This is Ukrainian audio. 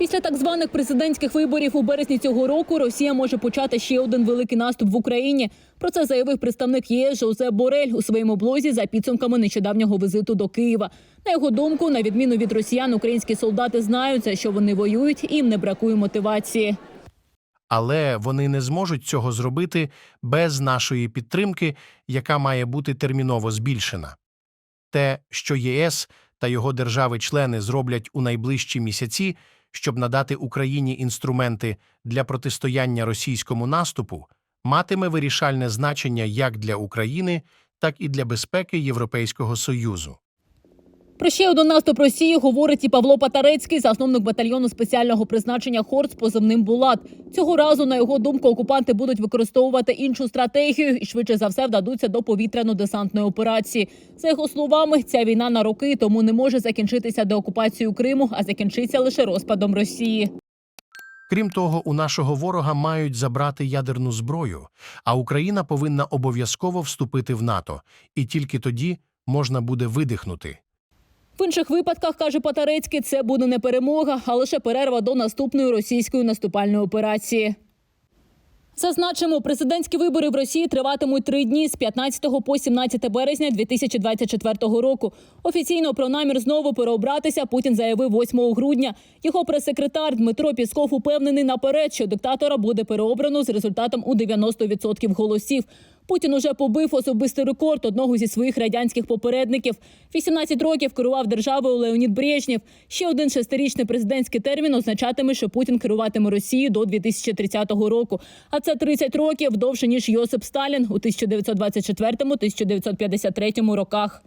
Після так званих президентських виборів у березні цього року Росія може почати ще один великий наступ в Україні. Про це заявив представник ЄС Жозеп Борель у своєму блозі за підсумками нещодавнього візиту до Києва. На його думку, на відміну від росіян, українські солдати знають, що вони воюють, і їм не бракує мотивації. Але вони не зможуть цього зробити без нашої підтримки, яка має бути терміново збільшена. Те, що ЄС та його держави-члени зроблять у найближчі місяці, щоб надати Україні інструменти для протистояння російському наступу, матиме вирішальне значення як для України, так і для безпеки Європейського Союзу. Про ще один наступ Росії говорить і Павло Патарецький, засновник батальйону спеціального призначення Хорд з позивним Булат. Цього разу, на його думку, окупанти будуть використовувати іншу стратегію і швидше за все вдадуться до повітряно-десантної операції. За його словами, ця війна на роки тому не може закінчитися деокупацією Криму, а закінчиться лише розпадом Росії. Крім того, у нашого ворога мають забрати ядерну зброю, а Україна повинна обов'язково вступити в НАТО, і тільки тоді можна буде видихнути. В інших випадках, каже Патарецький, це буде не перемога, а лише перерва до наступної російської наступальної операції. Зазначимо, президентські вибори в Росії триватимуть три дні з 15 по 17 березня 2024 року. Офіційно про намір знову переобратися Путін заявив 8 грудня. Його прес-секретар Дмитро Пісков упевнений наперед, що диктатора буде переобрано з результатом у 90% голосів. Путін уже побив особистий рекорд одного зі своїх радянських попередників. 18 років керував державою Леонід Брежнєв. Ще один шестирічний президентський термін означатиме, що Путін керуватиме Росією до 2030 року. А це 30 років довше ніж Йосип Сталін у 1924-1953 роках.